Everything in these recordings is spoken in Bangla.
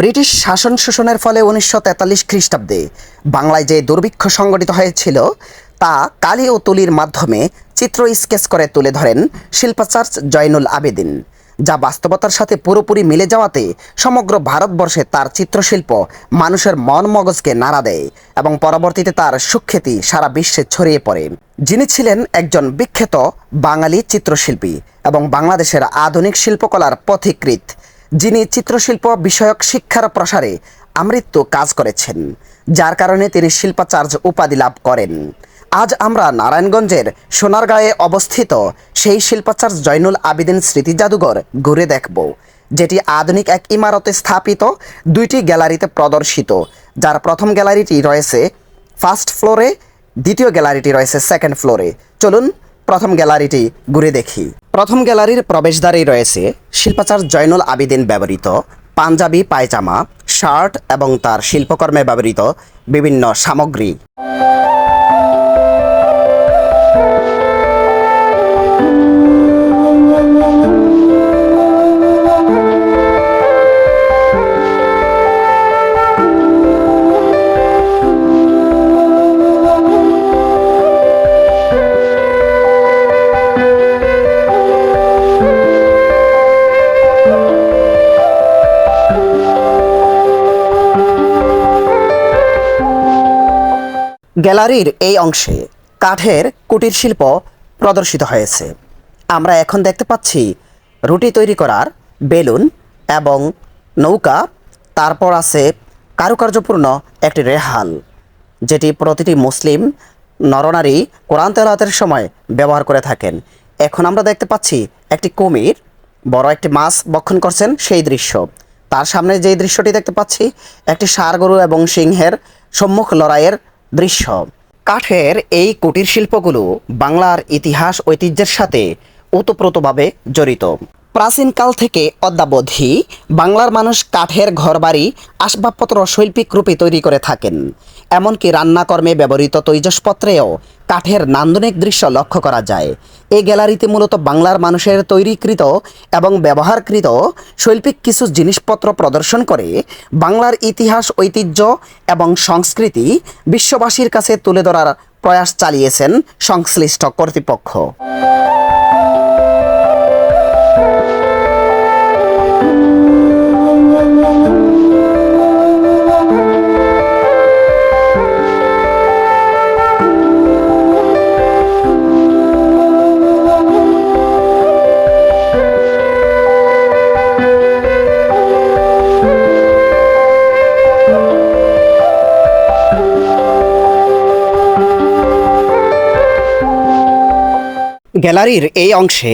ব্রিটিশ শাসন শোষণের ফলে উনিশশো তেতাল্লিশ খ্রিস্টাব্দে বাংলায় যে দুর্ভিক্ষ সংগঠিত হয়েছিল, তা কালি ও তুলির মাধ্যমে চিত্র স্কেচ করে তুলে ধরেন শিল্পাচার্য জয়নুল আবেদিন, যা বাস্তবতার সাথে পুরোপুরি মিলে যাওয়াতে সমগ্র ভারতবর্ষে তার চিত্রশিল্প মানুষের মন মগজকে নাড়া দেয় এবং পরবর্তীতে তার সুখ্যাতি সারা বিশ্বে ছড়িয়ে পড়ে। যিনি ছিলেন একজন বিখ্যাত বাঙালি চিত্রশিল্পী এবং বাংলাদেশের আধুনিক শিল্পকলার পথিকৃৎ যিনি চিত্রশিল্প বিষয়ক শিক্ষার প্রসারে আমৃত্যু কাজ করেছেন, যার কারণে তিনি শিল্পাচার্য উপাধি লাভ করেন। আজ আমরা নারায়ণগঞ্জের সোনারগাঁয়ে অবস্থিত সেই শিল্পাচার্য জয়নুল আবিদিন স্মৃতি জাদুঘর ঘুরে দেখব, যেটি আধুনিক এক ইমারতে স্থাপিত, দুইটি গ্যালারিতে প্রদর্শিত, যার প্রথম গ্যালারিটি রয়েছে ফার্স্ট ফ্লোরে, দ্বিতীয় গ্যালারিটি রয়েছে সেকেন্ড ফ্লোরে। চলুন প্রথম গ্যালারিটি ঘুরে দেখি। প্রথম গ্যালারির প্রবেশদ্বারেই রয়েছে শিল্পাচার জয়নুল আবিদিন ব্যবহৃত পাঞ্জাবি, পায়জামা, শার্ট এবং তার শিল্পকর্মে ব্যবহৃত বিভিন্ন সামগ্রী। গ্যালারির এই অংশে কাঠের কুটির শিল্প প্রদর্শিত হয়েছে। আমরা এখন দেখতে পাচ্ছি রুটি তৈরি করার বেলুন এবং নৌকা, তারপর আছে কারুকার্যপূর্ণ একটি রেহাল, যেটি প্রতিটি মুসলিম, নরনারী, কোরআন তেলাতের সময় ব্যবহার করে থাকেন। এখন আমরা দেখতে পাচ্ছি একটি কুমির, বড় একটি মাছ বক্ষণ করছেন সেই দৃশ্য। তার সামনে যেই দৃশ্যটি দেখতে পাচ্ছি, একটি ষাঁড় গরু এবং সিংহের সম্মুখ লড়াইয়ের দৃশ্য। কাঠের এই কুটির শিল্পগুলো বাংলার ইতিহাস ঐতিহ্যের সাথে ওতপ্রোতভাবে জড়িত। প্রাচীনকাল থেকে অদ্যাবধি বাংলার মানুষ কাঠের ঘরবাড়ি, আসবাবপত্র, শৈল্পিক রূপে তৈরি করে থাকেন। এমনকি রান্নাকর্মে ব্যবহৃত তৈজসপত্রেও কাঠের নান্দনিক দৃশ্য লক্ষ্য করা যায়। এই গ্যালারিতে মূলত বাংলার মানুষের তৈরিকৃত এবং ব্যবহারকৃত শৈল্পিক কিছু জিনিসপত্র প্রদর্শন করে বাংলার ইতিহাস, ঐতিহ্য এবং সংস্কৃতি বিশ্ববাসীর কাছে তুলে ধরার প্রয়াস চালিয়েছেন সংশ্লিষ্ট কর্তৃপক্ষ। গ্যালারির এই অংশে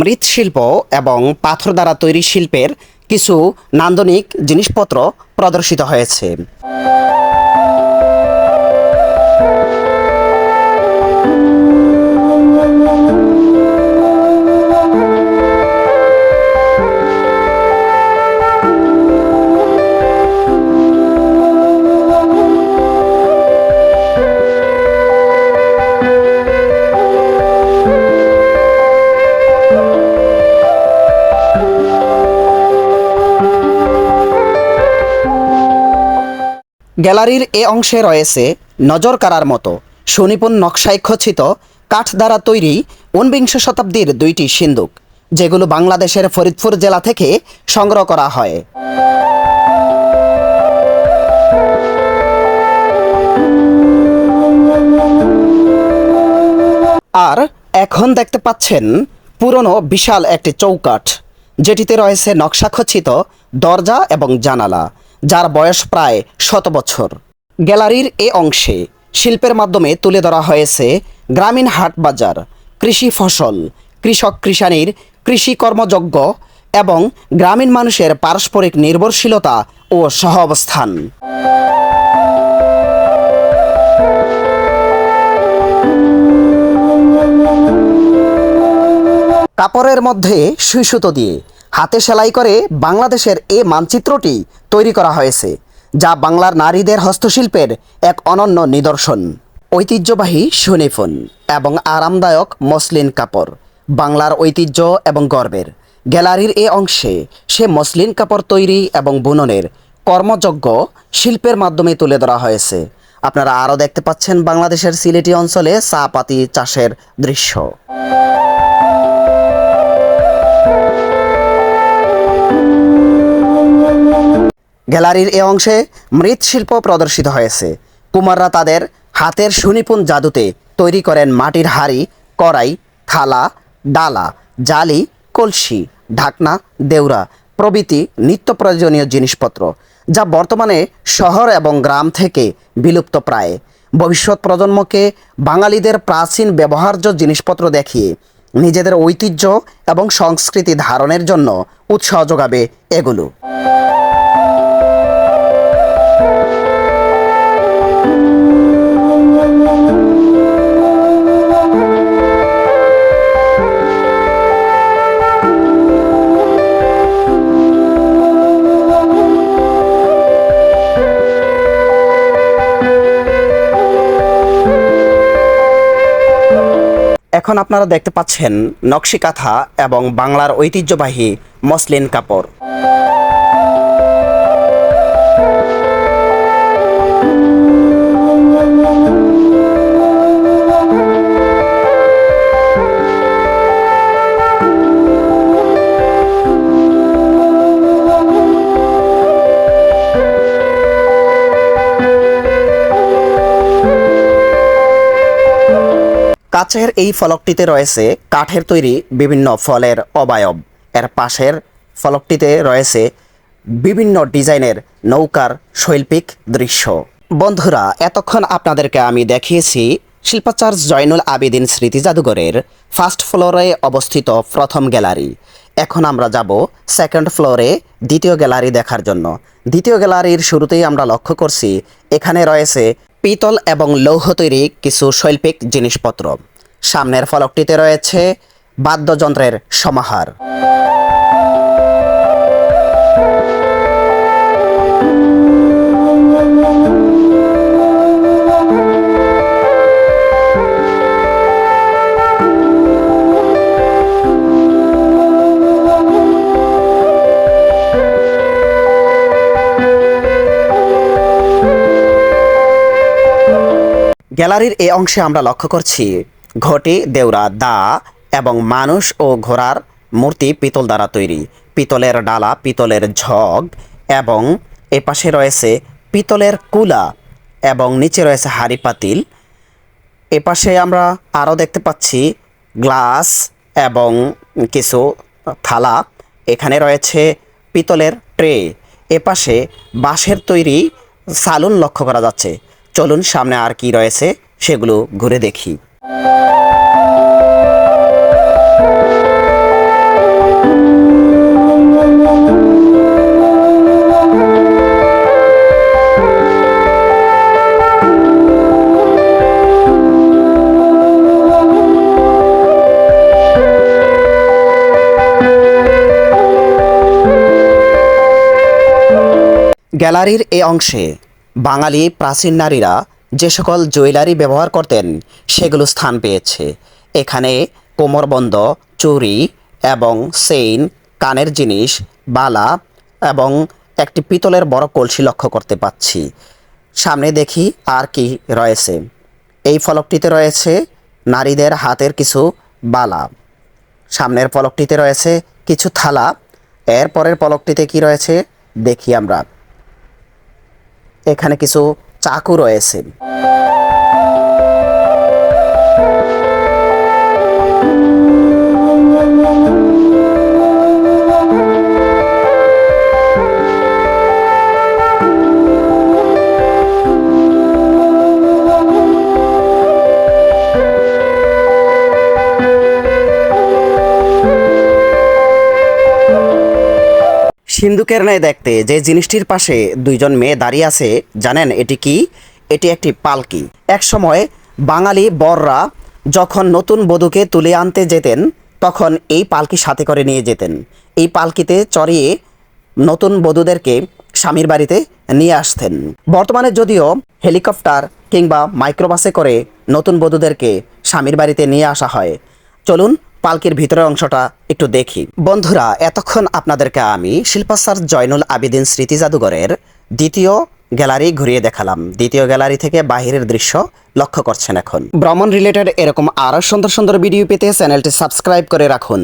মৃৎশিল্প এবং পাথর দ্বারা তৈরি শিল্পের কিছু নান্দনিক জিনিসপত্র প্রদর্শিত হয়েছে। গ্যালারির এ অংশে রয়েছে নজর কাড়ার মতো সুনিপুণ নকশায় খচিত কাঠ দ্বারা তৈরি ঊনবিংশ শতাব্দীর দুইটি সিন্দুক, যেগুলো বাংলাদেশের ফরিদপুর জেলা থেকে সংগ্রহ করা হয়। আর এখন দেখতে পাচ্ছেন পুরনো বিশাল একটি চৌকাঠ, যেটিতে রয়েছে নকশাখচিত দরজা এবং জানালা। যার বয়স প্রায় শত বছর। গ্যালারির এ অংশে শিল্পের মাধ্যমে তুলে ধরা হয়েছে গ্রামীণ হাট বাজার, কৃষি ফসল, কৃষক কৃষাণীর কৃষি কর্মযজ্ঞ এবং গ্রামীণ মানুষের পারস্পরিক নির্ভরশীলতা ও সহ অবস্থান। কাপড়ের মধ্যে সুই সুতো দিয়ে হাতে সেলাই করে বাংলাদেশের এ মানচিত্রটি তৈরি করা হয়েছে, যা বাংলার নারীদের হস্তশিল্পের এক অনন্য নিদর্শন। ঐতিহ্যবাহী সুনিফুন এবং আরামদায়ক মসলিন কাপড়, বাংলার ঐতিহ্য এবং গর্বের। গ্যালারির এ অংশে সে মসলিন কাপড় তৈরি এবং বুননের কর্মযজ্ঞ শিল্পের মাধ্যমে তুলে ধরা হয়েছে। আপনারা আরও দেখতে পাচ্ছেন বাংলাদেশের সিলেটি অঞ্চলে চা পাতি চাষের দৃশ্য। গ্যালারির এ অংশে মৃৎশিল্প প্রদর্শিত হয়েছে। কুমাররা তাদের হাতের সুনিপুণ জাদুতে তৈরি করেন মাটির হাড়ি, কড়াই, থালা, ডালা, জালি, কলসি, ঢাকনা, দেউরা, প্রভৃতি নিত্য প্রয়োজনীয় জিনিসপত্র, যা বর্তমানে শহর এবং গ্রাম থেকে বিলুপ্ত প্রায়। ভবিষ্যৎ প্রজন্মকে বাঙালিদের প্রাচীন ব্যবহার্য জিনিসপত্র দেখিয়ে নিজেদের ঐতিহ্য এবং সংস্কৃতি ধারণের জন্য উৎসাহ যোগাবে এগুলো। এখন আপনারা দেখতে পাচ্ছেন নকশি কাঁথা এবং বাংলার ঐতিহ্যবাহী মসলিন কাপড়। কাচের এই ফলকটিতে রয়েছে কাঠের তৈরি বিভিন্ন ফলের অবায়ব। এর পাশের ফলকটিতে রয়েছে বিভিন্ন ডিজাইনের নৌকার শৈল্পিক দৃশ্য। বন্ধুরা, এতক্ষণ আপনাদেরকে আমি দেখিয়েছি শিল্পাচার্য জয়নুল আবেদিন স্মৃতি জাদুঘরের ফার্স্ট ফ্লোরে অবস্থিত প্রথম গ্যালারি। এখন আমরা যাব সেকেন্ড ফ্লোরে দ্বিতীয় গ্যালারি দেখার জন্য। দ্বিতীয় গ্যালারির শুরুতেই আমরা লক্ষ্য করছি, এখানে রয়েছে পিতল এবং লৌহ তৈরি কিছু শৈল্পিক জিনিসপত্র। সামনের ফলকটিতে রয়েছে বাদ্যযন্ত্রের সমাহার। গ্যালারির এই অংশে আমরা লক্ষ্য করছি ঘটি, দেউরা, দা এবং মানুষ ও ঘোড়ার মূর্তি পিতল দ্বারা তৈরি। পিতলের ডালা, পিতলের ঝগ এবং এপাশে রয়েছে পিতলের কুলা এবং নিচে রয়েছে হাড়ি পাতিল। এপাশে আমরা আরও দেখতে পাচ্ছি গ্লাস এবং কিছু থালা। এখানে রয়েছে পিতলের ট্রে। এপাশে বাঁশের তৈরি সালুন লক্ষ্য করা যাচ্ছে। চলুন সামনে আর কি রয়েছে সেগুলো ঘুরে দেখি। গ্যালারির এ অংশে বাঙালি প্রাচীন নারীরা যে সকল জুয়েলারি ব্যবহার করতেন, সেগুলো স্থান পেয়েছে। এখানে কোমরবন্ধ চুরি এবং সেইন, কানের জিনিস, বালা এবং একটি পিতলের বড় কলসি লক্ষ্য করতে পাচ্ছি। সামনে দেখি আর কি রয়েছে। এই ফলকটিতে রয়েছে নারীদের হাতের কিছু বালা। সামনের পলকটিতে রয়েছে কিছু থালা। এর পরের পলকটিতে কি রয়েছে, দেখি আমরা। এখানে কিছু চাকু রয়েছে। সিন্ধুকের ন্যায় দেখতে যে জিনিসটির পাশে দুইজন মেয়ে দাঁড়িয়ে আছে, জানেন এটি কি? এটি একটি পালকি। এক সময় বাঙালি বররা যখন নতুন বধূকে তুলে আনতে যেতেন, তখন এই পালকি সাথে করে নিয়ে যেতেন। এই পালকিতে চড়িয়ে নতুন বধূদেরকে স্বামীর বাড়িতে নিয়ে আসতেন। বর্তমানে যদিও হেলিকপ্টার কিংবা মাইক্রোবাসে করে নতুন বধূদেরকে স্বামীর বাড়িতে নিয়ে আসা হয়। চলুন পালকির ভিতরের অংশটা একটু দেখি। বন্ধুরা, এতক্ষণ আপনাদেরকে আমি শিল্পা স্যার জয়নুল আবেদিন স্মৃতি জাদুঘরের দ্বিতীয় গ্যালারি ঘুরিয়ে দেখালাম। দ্বিতীয় গ্যালারি থেকে বাহিরের দৃশ্য লক্ষ্য করছেন এখন। ভ্রমণ রিলেটেড এরকম আরও সুন্দর সুন্দর ভিডিও পেতে চ্যানেলটি সাবস্ক্রাইব করে রাখুন।